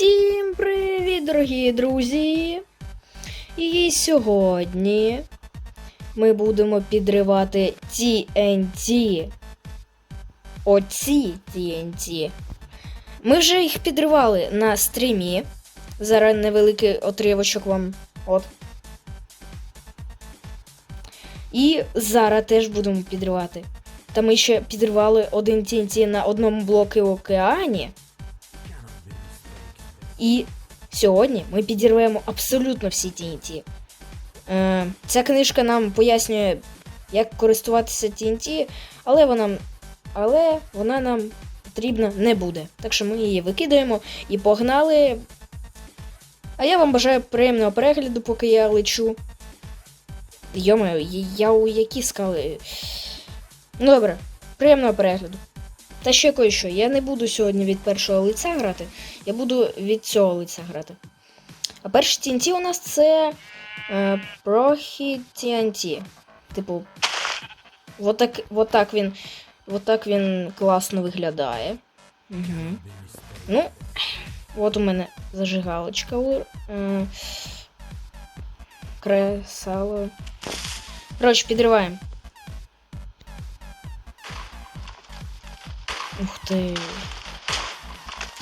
Всім привіт, дорогі друзі! І сьогодні ми будемо підривати TNT. Оці TNT. Ми вже їх підривали на стрімі. Зараз невеликий отривочок вам. От. І зараз теж будемо підривати. Та ми ще підривали один TNT на одному блоку в океані. І сьогодні ми підірвемо абсолютно всі TNT. Е, ця книжка нам пояснює, як користуватися TNT, але вона, але вона нам потрібна не буде. Так що ми її викидаємо і погнали. А я вам бажаю приємного перегляду, поки я лечу. Йомаю, я у які скали. Ну добре, приємного перегляду. Та ще кое-що, я не буду сьогодні від першого лиця грати, я буду від цього лиця грати. А перший TNT у нас це е, Прохід TNT. Типу, отак, отак він, отак він класно виглядає. Угу. Ну, от у мене зажигалочка. Е, кресало. Коротше, підриваємо. Ух ти.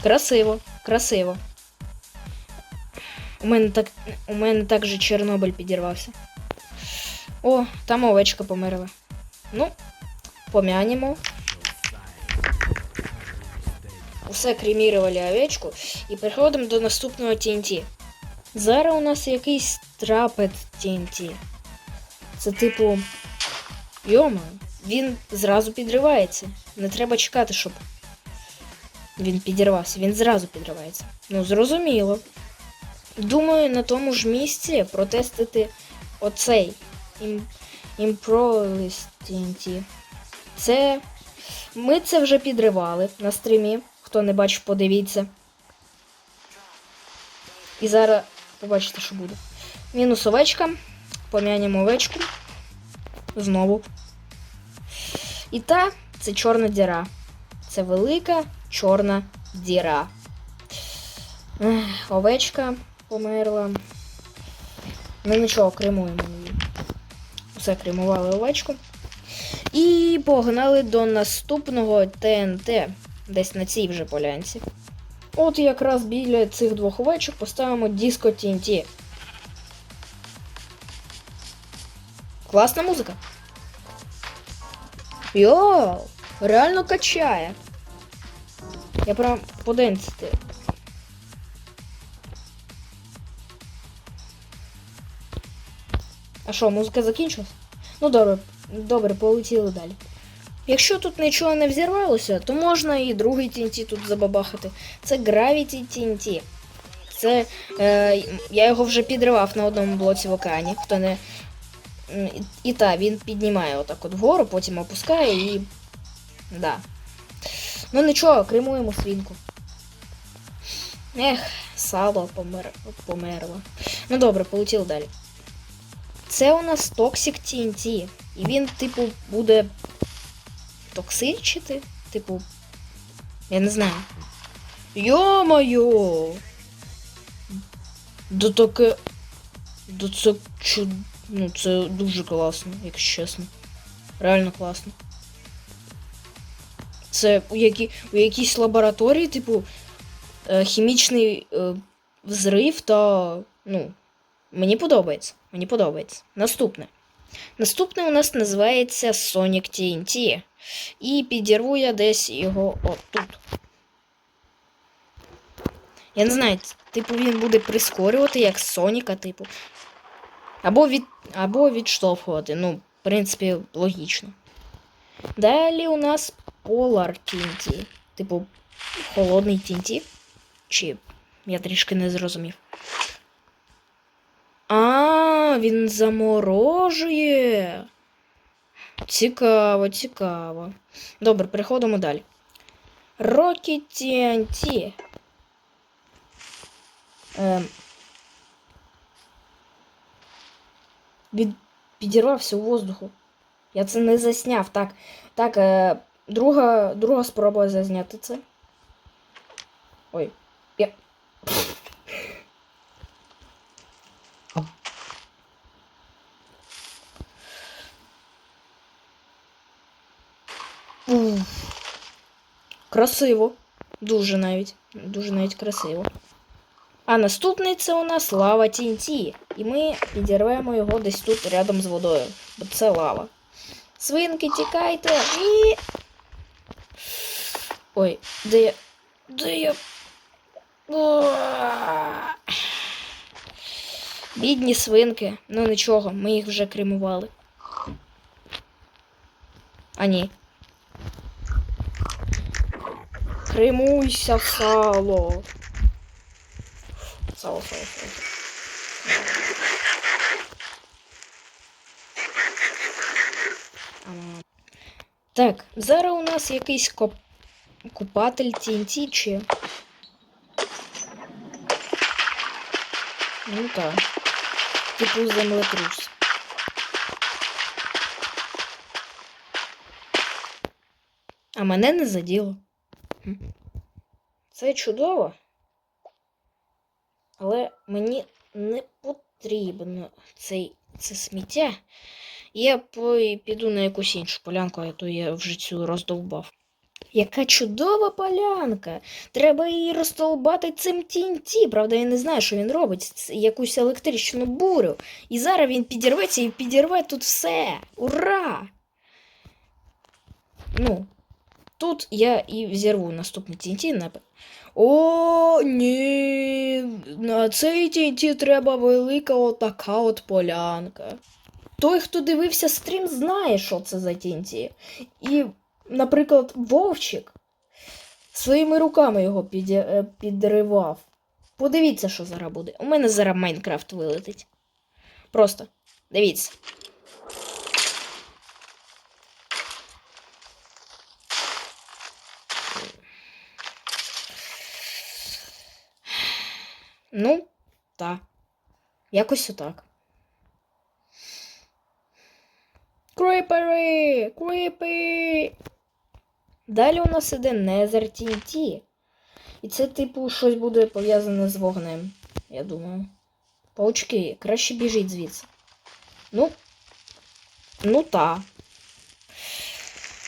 Красиво, красиво. У мене так. У мене так же Чорнобиль підірвався. О, там овечка померла. Ну, помянемо. Усе кремірували овечку і переходимо до наступного TNT. Зараз у нас якийсь трапет TNT. Це типу. Йома, він зразу підривається. Не треба чекати, щоб він підірвався. Він зразу підривається. Ну, зрозуміло. Думаю, на тому ж місці протестити оцей Improvised Це. Ми це вже підривали на стрімі. Хто не бачив, подивіться. І зараз побачите, що буде. Мінус овечка. Пом'янемо овечку. Знову. І та це чорна діра. Це велика чорна діра. Овечка померла. Ну нічого, кремуємо її. Все кремували овечку. І погнали до наступного ТНТ. Десь на цій вже полянці. От якраз біля цих двох овечок поставимо Disco TNT. Класна музика. Йоу, реально качає. Я прям поденсити. А що, музика закінчилась? Ну добре, добре, полетіли далі. Якщо тут нічого не взірвалося, то можна і другий TNT тут забабахати. Це Gravity TNT. Це. Е, я його вже підривав на одному блоці в океані. Хто не. І, і так, він піднімає отак от вгору, потім опускає і. Да. Ну нічого, кремуємо свинку. Ех, сало помер... померло. Ну добре, полетіли далі. Це у нас Toxic TNT. І він, типу, буде токсичити? Типу. Я не знаю. Йо-моє! Да таке. Да це чуд... Ну, це дуже класно, якщо чесно. Реально класно. Це у, які, у якійсь лабораторії, типу, е, хімічний е, взрив та. Ну, мені подобається. Мені подобається. Наступне. Наступне у нас називається Sonic TNT. І підірву я десь його отут. Я не знаю, типу він буде прискорювати, як Соніка, типу. Або від. Або відштовхувати. Ну, в принципі, логічно. Далі у нас Polar TNT. Типу, холодний TNT. Чи я трішки не зрозумів. А, він заморожує. Цікаво, цікаво. Добре, переходимо далі. Rocket TNT. Ем. від... підірвався у воздуху. Я це не засняв. Так, так, е... друга друга спроба зазняти це. Ой. Я... Красиво. Дуже навіть. Дуже навіть красиво. А наступний це у нас лава Тінті. І ми підірвемо його десь тут рядом з водою. Бо це лава. Свинки, тікайте і. Ой, де я. Де я. Бідні свинки. Ну нічого, ми їх вже кремували. А ні. Кремуйся сало. Сало, сало, сало. Так, зараз у нас якийсь коп... купатель TNT чи. Ну так. Типу землетрус. А мене не заділо. Це чудово. Але мені не потрібно цей, це сміття. Я піду на якусь іншу полянку, а то я вже цю роздовбав. Яка чудова полянка! Треба її розтолбати цим TNT. Правда, я не знаю, що він робить. Якусь електричну бурю. І зараз він підірветься і підірве тут все. Ура! Ну, тут я і взірву наступний TNT. О, ні. На цей TNT треба велика отака от полянка. Той, хто дивився стрім, знає, що це за TNT. І, наприклад, Вовчик своїми руками його піді... е, підривав. Подивіться, що зараз буде. У мене зараз Майнкрафт вилетить. Просто дивіться. Ну, так. Якось отак. Кріпери! Кріпи! Далі у нас іде Nether TNT. І це, типу, щось буде пов'язане з вогнем, я думаю. Паучки, краще біжіть звідси. Ну. Ну та.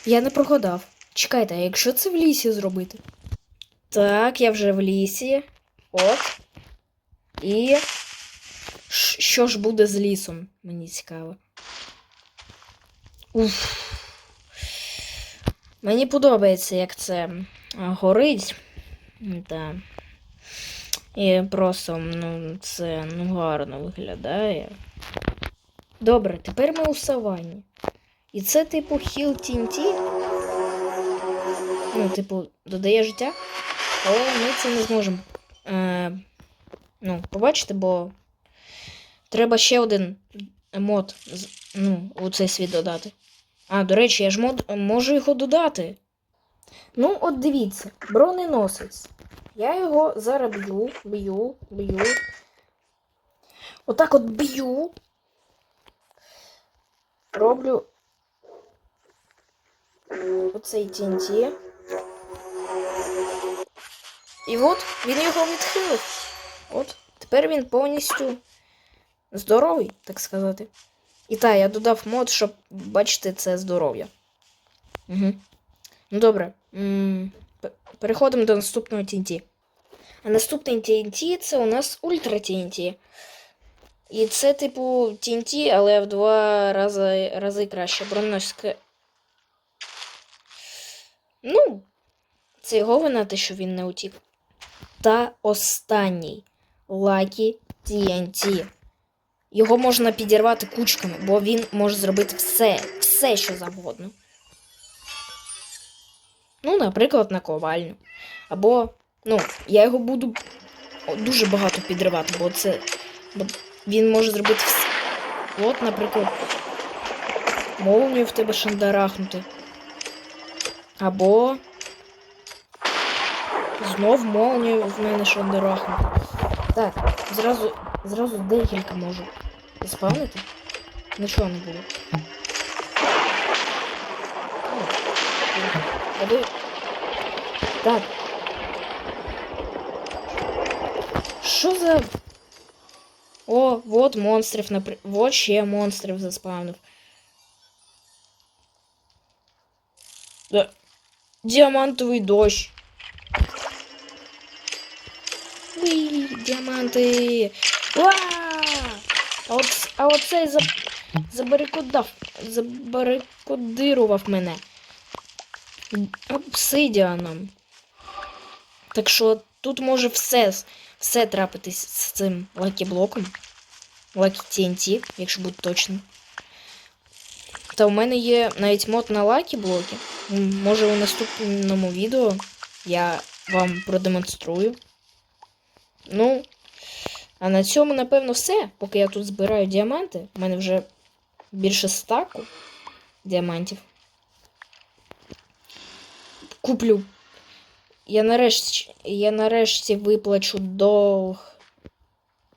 Я не прогадав. Чекайте, а якщо це в лісі зробити? Так, я вже в лісі. От. І. Що ж буде з лісом? Мені цікаво. Уф. Мені подобається, як це горить. Да. І просто, ну, це ну, гарно виглядає. Добре, тепер ми у саванні. І це, типу, хіл TNT. Ну, типу, додає життя. Але ми це не зможемо. Е, ну, побачити, бо треба ще один мод ну, у цей світ додати. А, до речі, я ж мод, можу його додати. Ну, от дивіться, броненосець. Я його зараз б'ю, б'ю, б'ю. Отак от б'ю. Роблю оцей TNT. І от він його відхилив. От, тепер він повністю здоровий, так сказати. І так, я додав мод, щоб бачити це здоров'я. Угу. Ну добре. Переходимо до наступного TNT. А наступний TNT це у нас Ультра TNT. І це, типу, TNT, але в два рази, рази краще. Броненосське. Ну, це його вина, те, що він не утік. Та останній Lucky TNT. Його можна підірвати кучками, бо він може зробити все, все, що завгодно. Ну, наприклад, наковальню. Або, ну, я його буду дуже багато підривати, бо це. Бо він може зробити все. От, наприклад, молнію в тебе шандарахнути. Або. Знов молнію в мене шандарахнути. Так, зразу, зразу декілька можу заспавнити. Нічого не було. О, а ви- Так. Що за. О, вот монстрів, напри... Вот ще монстрів заспавнив. Да. Діамантовий дощ. Уй, діаманти. Уа! А, от, а оцей за, забарикодав, забарикодирував мене. Обсидіаном. Так що тут може все, все трапитись з цим лакі-блоком. Лакі TNT, якщо бути точним. Та у мене є навіть мод на лакі блоки. Може у наступному відео я вам продемонструю. Ну, а на цьому, напевно, все. Поки я тут збираю діаманти. У мене вже більше стаку діамантів. Куплю. Я нарешті, я нарешті виплачу долг.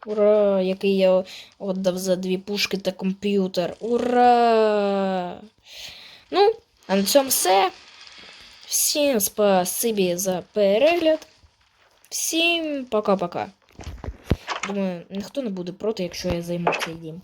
Ура! Який я віддав за дві пушки та комп'ютер. Ура! Ну, а на цьому все. Всім спасибі за перегляд. Всім пока-пока. Думаю, ніхто не буде проти, якщо я займу цей дім.